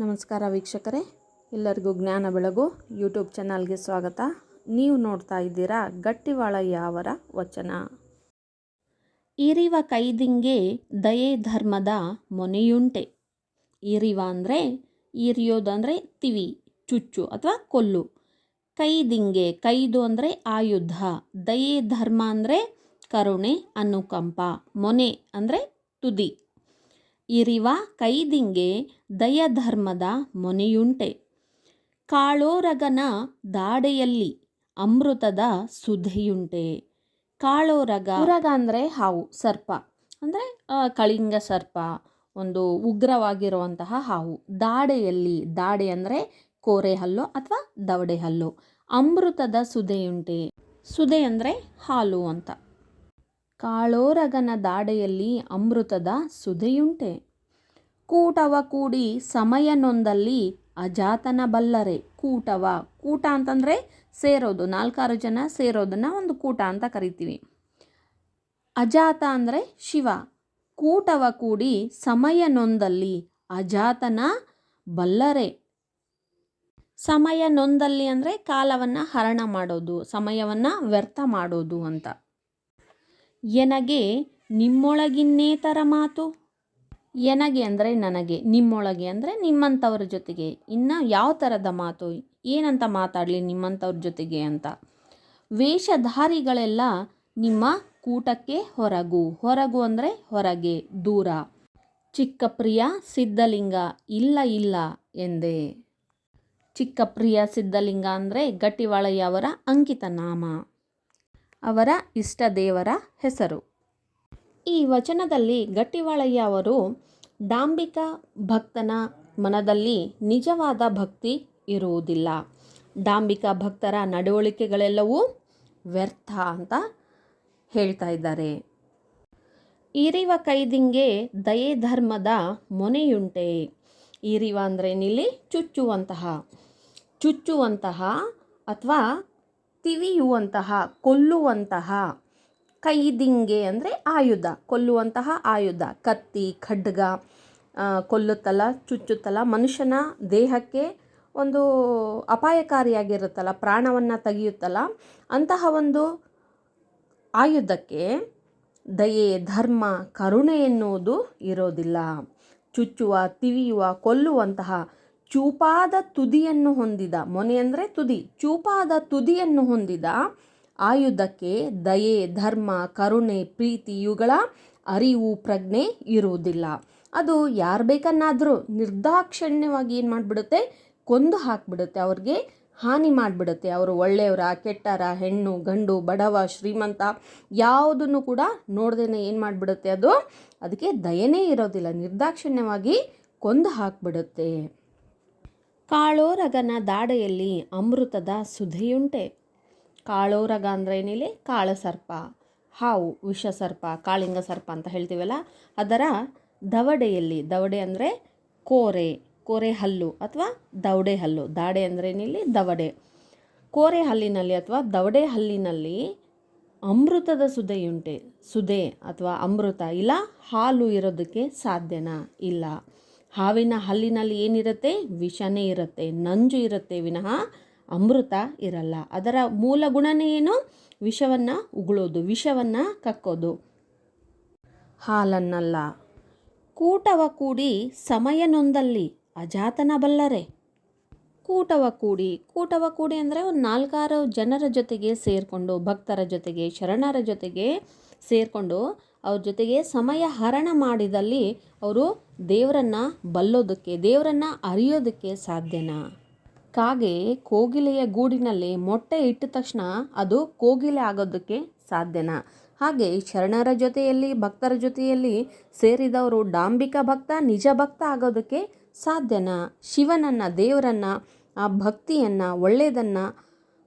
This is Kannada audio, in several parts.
ನಮಸ್ಕಾರ ವೀಕ್ಷಕರೇ, ಎಲ್ಲರಿಗೂ ಜ್ಞಾನ ಬೆಳಗು ಯೂಟ್ಯೂಬ್ ಚಾನಲ್ಗೆ ಸ್ವಾಗತ. ನೀವು ನೋಡ್ತಾ ಇದ್ದೀರಾ ಗಟ್ಟಿವಾಳಯ್ಯ ಯಾವರ ವಚನ? ಈರಿವ ಕೈದಿಂಗೆ ದಯೆ ಧರ್ಮದ ಮೊನೆಯುಂಟೆ. ಈರಿವ ಅಂದರೆ ಇರಿಯೋದಂದರೆ ತಿವಿ, ಚುಚ್ಚು ಅಥವಾ ಕೊಲ್ಲು. ಕೈದಿಂಗೆ ಕೈದು ಅಂದರೆ ಆಯುಧ, ದಯೆ ಧರ್ಮ ಅಂದರೆ ಕರುಣೆ, ಅನುಕಂಪ, ಮೊನೆ ಅಂದರೆ ತುದಿ. ಇರಿವ ಕೈದಿಂಗೆ ದಯಧರ್ಮದ ಮೊನೆಯುಂಟೆ. ಕಾಳೋರಗನ ದಾಡೆಯಲ್ಲಿ ಅಮೃತದ ಸುಧೆಯುಂಟೆ. ಕಾಳೋರಗ ಉರಗ ಅಂದರೆ ಹಾವು, ಸರ್ಪ. ಅಂದರೆ ಕಳಿಂಗ ಸರ್ಪ, ಒಂದು ಉಗ್ರವಾಗಿರುವಂತಹ ಹಾವು. ದಾಡೆಯಲ್ಲಿ, ದಾಡೆ ಅಂದರೆ ಕೋರೆ ಹಲ್ಲು ಅಥವಾ ದವಡೆ ಹಲ್ಲು. ಅಮೃತದ ಸುಧೆಯುಂಟೆ. ಸುಧೆ ಅಂದರೆ ಹಾಲು ಅಂತ. ಕಾಳೋರಗನ ದಾಡೆಯಲ್ಲಿ ಅಮೃತದ ಸುಧೆಯುಂಟೆ. ಕೂಟವ ಕೂಡಿ ಸಮಯನೊಂದಲ್ಲಿ ಅಜಾತನ ಬಲ್ಲರೆ. ಕೂಟವ, ಕೂಟ ಅಂತಂದರೆ ಸೇರೋದು, ನಾಲ್ಕಾರು ಜನ ಸೇರೋದನ್ನು ಒಂದು ಕೂಟ ಅಂತ ಕರಿತೀವಿ. ಅಜಾತ ಅಂದರೆ ಶಿವ. ಕೂಟವ ಕೂಡಿ ಸಮಯನೊಂದಲ್ಲಿ ಅಜಾತನ ಬಲ್ಲರೆ. ಸಮಯ ನೊಂದಲ್ಲಿ ಅಂದರೆ ಕಾಲವನ್ನು ಹರಣ ಮಾಡೋದು, ಸಮಯವನ್ನು ವ್ಯರ್ಥ ಮಾಡೋದು ಅಂತ. ಎನಗೆ ನಿಮ್ಮೊಳಗಿನ್ನೇತರ ಮಾತು? ಎನಗೆ ಅಂದರೆ ನನಗೆ, ನಿಮ್ಮೊಳಗೆ ಅಂದರೆ ನಿಮ್ಮಂಥವ್ರ ಜೊತೆಗೆ. ಇನ್ನು ಯಾವ ಥರದ ಮಾತು? ಏನಂತ ಮಾತಾಡಲಿ ನಿಮ್ಮಂಥವ್ರ ಜೊತೆಗೆ ಅಂತ. ವೇಷಧಾರಿಗಳೆಲ್ಲ ನಿಮ್ಮ ಕೂಟಕ್ಕೆ ಹೊರಗು. ಹೊರಗು ಅಂದರೆ ಹೊರಗೆ, ದೂರ. ಚಿಕ್ಕಪ್ರಿಯ ಸಿದ್ಧಲಿಂಗ, ಇಲ್ಲ ಇಲ್ಲ ಎಂದೆ. ಚಿಕ್ಕಪ್ರಿಯ ಸಿದ್ಧಲಿಂಗ ಅಂದರೆ ಗಟ್ಟಿವಾಳಯ್ಯ ಅವರ ಅಂಕಿತ ನಾಮ. ಅವರ ಇಷ್ಟ ದೇವರ ಹೆಸರು. ಈ ವಚನದಲ್ಲಿ ಗಟ್ಟಿವಾಳಯ್ಯ ಅವರು ಡಾಂಬಿಕ ಭಕ್ತನ ಮನದಲ್ಲಿ ನಿಜವಾದ ಭಕ್ತಿ ಇರುವುದಿಲ್ಲ. ಡಾಂಬಿಕ ಭಕ್ತರ ನಡವಳಿಕೆಗಳೆಲ್ಲವೂ ವ್ಯರ್ಥ ಅಂತ ಹೇಳ್ತಾ ಇದ್ದಾರೆ. ಇರಿವ ಕೈದಿಂಗೆ ದಯೆ ಧರ್ಮದ ಮೊನೆಯುಂಟೆ. ಇರಿವ ಅಂದರೆ ಇಲ್ಲಿ ಚುಚ್ಚುವಂತಹ ಚುಚ್ಚುವಂತಹ ಅಥವಾ ತಿವಿಯುವಂತಹ, ಕೊಲ್ಲುವಂತಹ ಕೈದಿಂಗೆ ಅಂದರೆ ಆಯುಧ. ಕೊಲ್ಲುವಂತಹ ಆಯುಧ. ಕತ್ತಿ, ಖಡ್ಗ ಕೊಲ್ಲುತ್ತಲ್ಲ ಚುಚ್ಚುತ್ತಲ್ಲ ಮನುಷ್ಯನ ದೇಹಕ್ಕೆ ಒಂದು ಅಪಾಯಕಾರಿಯಾಗಿರುತ್ತಲ್ಲ ಪ್ರಾಣವನ್ನು ತೆಗೆಯುತ್ತಲ್ಲ ಅಂತಹ ಒಂದು ಆಯುಧಕ್ಕೆ ದಯೆ, ಧರ್ಮ, ಕರುಣೆ ಎನ್ನುವುದು ಇರೋದಿಲ್ಲ. ಚುಚ್ಚುವ, ತಿವಿಯುವ, ಕೊಲ್ಲುವಂತಹ ಚೂಪಾದ ತುದಿಯನ್ನು ಹೊಂದಿದ, ಮೊನೆ ಅಂದರೆ ತುದಿ, ಚೂಪಾದ ತುದಿಯನ್ನು ಹೊಂದಿದ ಆಯುಧಕ್ಕೆ ದಯೆ, ಧರ್ಮ, ಕರುಣೆ, ಪ್ರೀತಿ ಇವುಗಳ ಅರಿವು, ಪ್ರಜ್ಞೆ ಇರುವುದಿಲ್ಲ. ಅದು ಯಾರು ಬೇಕನ್ನಾದರೂ ನಿರ್ದಾಕ್ಷಿಣ್ಯವಾಗಿ ಏನು ಮಾಡಿಬಿಡುತ್ತೆ? ಕೊಂದು ಹಾಕಿಬಿಡುತ್ತೆ, ಅವ್ರಿಗೆ ಹಾನಿ ಮಾಡಿಬಿಡುತ್ತೆ. ಅವರು ಒಳ್ಳೆಯವರ, ಕೆಟ್ಟರ, ಹೆಣ್ಣು, ಗಂಡು, ಬಡವ, ಶ್ರೀಮಂತ ಯಾವುದನ್ನು ಕೂಡ ನೋಡ್ದೇನೆ ಏನು ಮಾಡಿಬಿಡುತ್ತೆ ಅದು? ಅದಕ್ಕೆ ದಯನೇ ಇರೋದಿಲ್ಲ, ನಿರ್ದಾಕ್ಷಿಣ್ಯವಾಗಿ ಕೊಂದು ಹಾಕಿಬಿಡುತ್ತೆ. ಕಾಳೋರಗನ ದಾಡೆಯಲ್ಲಿ ಅಮೃತದ ಸುಧೆಯುಂಟೆ ಕಾಳೋರಗ ಅಂದರೆ ಕಾಳ ಕಾಳಸರ್ಪ. ಹಾವು, ವಿಷಸರ್ಪ, ಕಾಳಿಂಗ ಸರ್ಪ ಅಂತ ಹೇಳ್ತೀವಲ್ಲ? ಅದರ ದವಡೆಯಲ್ಲಿ, ದವಡೆ ಅಂದರೆ ಕೋರೆ ಕೋರೆ ಹಲ್ಲು ಅಥವಾ ದವಡೆ ಹಲ್ಲು. ದಾಡೆ ಅಂದರೆ ಏನಿಲ್ಲಿ? ದವಡೆ. ಕೋರೆ ಹಲ್ಲಿನಲ್ಲಿ ಅಥವಾ ದವಡೆ ಹಲ್ಲಿನಲ್ಲಿ ಅಮೃತದ ಸುದೆಯುಂಟೆ ಸುದೆ ಅಥವಾ ಅಮೃತ. ಇಲ್ಲ, ಹಾಲು ಇರೋದಕ್ಕೆ ಸಾಧ್ಯನಾ? ಇಲ್ಲ. ಹಾವಿನ ಹಲ್ಲಿನಲ್ಲಿ ಏನಿರುತ್ತೆ? ವಿಷನೇ ಇರುತ್ತೆ. ನಂಜು ಇರುತ್ತೆ. ವಿನಃ ಅಮೃತ ಇರಲ್ಲ. ಅದರ ಮೂಲ ಗುಣನೇ ಏನು? ವಿಷವನ್ನು ಉಗುಳೋದು, ವಿಷವನ್ನು ಕಕ್ಕೋದು. ಹಾಲನ್ನಲ್ಲ. ಕೂಟವ ಕೂಡಿ ಸಮಯನೊಂದಲ್ಲಿ ಅಜಾತನ ಬಲ್ಲರೆ. ಕೂಟವ ಕೂಡಿ ಕೂಟವ ಕೂಡಿ ಅಂದರೆ ಒಂದು ನಾಲ್ಕಾರು ಜನರ ಜೊತೆಗೆ ಸೇರಿಕೊಂಡು, ಭಕ್ತರ ಜೊತೆಗೆ, ಶರಣರ ಜೊತೆಗೆ ಸೇರಿಕೊಂಡು ಅವ್ರ ಜೊತೆಗೆ ಸಮಯ ಹರಣ ಮಾಡಿದಲ್ಲಿ ಅವರು ದೇವರನ್ನು ಬಲ್ಲೋದಕ್ಕೆ, ದೇವರನ್ನು ಅರಿಯೋದಕ್ಕೆ ಸಾಧ್ಯನಾ. ಕಾಗೆ ಕೋಗಿಲೆಯ ಗೂಡಿನಲ್ಲಿ ಮೊಟ್ಟೆ ಇಟ್ಟ ತಕ್ಷಣ ಅದು ಕೋಗಿಲೆ ಆಗೋದಕ್ಕೆ ಸಾಧ್ಯನಾ. ಹಾಗೆ ಶರಣರ ಜೊತೆಯಲ್ಲಿ, ಭಕ್ತರ ಜೊತೆಯಲ್ಲಿ ಸೇರಿದವರು ಡಾಂಬಿಕ ಭಕ್ತ, ನಿಜ ಭಕ್ತ ಆಗೋದಕ್ಕೆ ಸಾಧ್ಯನಾ. ಶಿವನನ್ನು, ದೇವರನ್ನು, ಆ ಭಕ್ತಿಯನ್ನು, ಒಳ್ಳೆಯದನ್ನು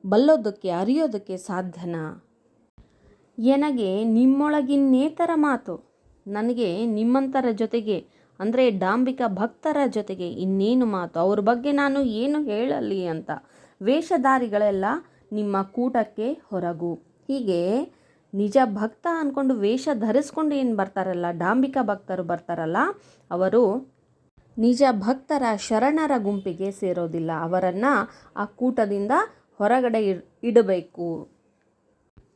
ಬಲ್ಲೋದಕ್ಕೆ, ಅರಿಯೋದಕ್ಕೆ ಸಾಧ್ಯನಾ. ಎನಗೆ ನಿಮ್ಮೊಳಗಿನ್ನೇತರ ಮಾತು. ನನಗೆ ನಿಮ್ಮಂಥರ ಜೊತೆಗೆ, ಅಂದರೆ ಡಾಂಬಿಕ ಭಕ್ತರ ಜೊತೆಗೆ ಇನ್ನೇನು ಮಾತು? ಅವ್ರ ಬಗ್ಗೆ ನಾನು ಏನು ಹೇಳಲಿ ಅಂತ. ವೇಷಧಾರಿಗಳೆಲ್ಲ ನಿಮ್ಮ ಕೂಟಕ್ಕೆ ಹೊರಗು. ಹೀಗೆ ನಿಜ ಭಕ್ತ ಅಂದ್ಕೊಂಡು ವೇಷ ಧರಿಸ್ಕೊಂಡು ಏನು ಬರ್ತಾರಲ್ಲ, ಡಾಂಬಿಕ ಭಕ್ತರು ಬರ್ತಾರಲ್ಲ, ಅವರು ನಿಜ ಭಕ್ತರ ಶರಣರ ಗುಂಪಿಗೆ ಸೇರೋದಿಲ್ಲ. ಅವರನ್ನು ಆ ಕೂಟದಿಂದ ಹೊರಗಡೆ ಇಡಬೇಕು.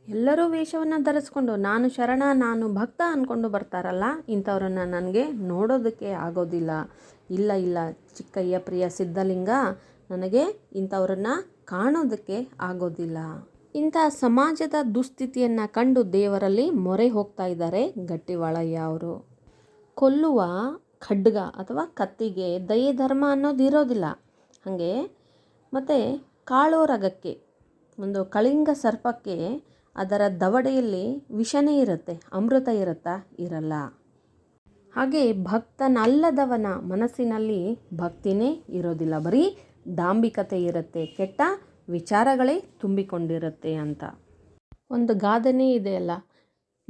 ಎಲ್ಲರೂ ವೇಷವನ್ನು ಧರಿಸ್ಕೊಂಡು ನಾನು ಶರಣ, ನಾನು ಭಕ್ತ ಅಂದ್ಕೊಂಡು ಬರ್ತಾರಲ್ಲ, ಇಂಥವ್ರನ್ನ ನನಗೆ ನೋಡೋದಕ್ಕೆ ಆಗೋದಿಲ್ಲ. ಇಲ್ಲ ಇಲ್ಲ, ಚಿಕ್ಕಯ್ಯ, ಪ್ರಿಯ ಸಿದ್ಧಲಿಂಗ, ನನಗೆ ಇಂಥವ್ರನ್ನ ಕಾಣೋದಕ್ಕೆ ಆಗೋದಿಲ್ಲ. ಇಂಥ ಸಮಾಜದ ದುಸ್ಥಿತಿಯನ್ನು ಕಂಡು ದೇವರಲ್ಲಿ ಮೊರೆ ಹೋಗ್ತಾ ಇದ್ದಾರೆ ಗಟ್ಟಿವಾಳಯ್ಯ ಅವರು. ಕೊಲ್ಲುವ ಖಡ್ಗ ಅಥವಾ ಕತ್ತಿಗೆ ದಯ ಧರ್ಮ ಅನ್ನೋದು ಇರೋದಿಲ್ಲ. ಹಾಗೆ ಮತ್ತು ಕಾಳೋರಗಕ್ಕೆ ಒಂದು ಕಳಿಂಗ ಸರ್ಪಕ್ಕೆ ಅದರ ದವಡೆಯಲ್ಲಿ ವಿಷನೇ ಇರುತ್ತೆ, ಅಮೃತ ಇರುತ್ತಾ? ಇರಲ್ಲ. ಹಾಗೆ ಭಕ್ತನಲ್ಲದವನ ಮನಸ್ಸಿನಲ್ಲಿ ಭಕ್ತಿನೇ ಇರೋದಿಲ್ಲ. ಬರೀ ದಾಂಬಿಕತೆ ಇರುತ್ತೆ, ಕೆಟ್ಟ ವಿಚಾರಗಳೇ ತುಂಬಿಕೊಂಡಿರುತ್ತೆ ಅಂತ. ಒಂದು ಗಾದೆನೇ ಇದೆಯಲ್ಲ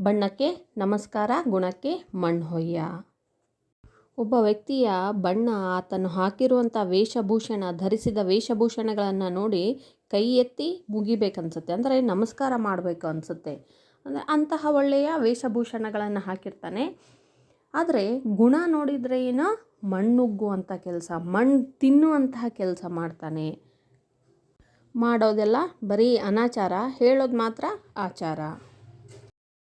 ಬಣ್ಣಕ್ಕೆ ನಮಸ್ಕಾರ, ಗುಣಕ್ಕೆ ಮಣ್ಣು ಹೊಯ್ಯ ಒಬ್ಬ ವ್ಯಕ್ತಿಯ ಬಣ್ಣ, ಆತನು ಹಾಕಿರುವಂಥ ವೇಷಭೂಷಣ, ಧರಿಸಿದ ವೇಷಭೂಷಣಗಳನ್ನು ನೋಡಿ ಕೈ ಎತ್ತಿ ಮುಗಿಬೇಕನ್ಸುತ್ತೆ. ಅಂದರೆ ನಮಸ್ಕಾರ ಮಾಡಬೇಕು ಅನಿಸುತ್ತೆ. ಅಂದರೆ ಅಂತಹ ಒಳ್ಳೆಯ ವೇಷಭೂಷಣಗಳನ್ನು ಹಾಕಿರ್ತಾನೆ. ಆದರೆ ಗುಣ ನೋಡಿದರೆ ಏನೋ ಮಣ್ಣುಗ್ಗುವಂಥ ಕೆಲಸ, ಮಣ್ಣು ತಿನ್ನುವಂತಹ ಕೆಲಸ ಮಾಡ್ತಾನೆ. ಮಾಡೋದೆಲ್ಲ ಬರೀ ಅನಾಚಾರ, ಹೇಳೋದು ಮಾತ್ರ ಆಚಾರ.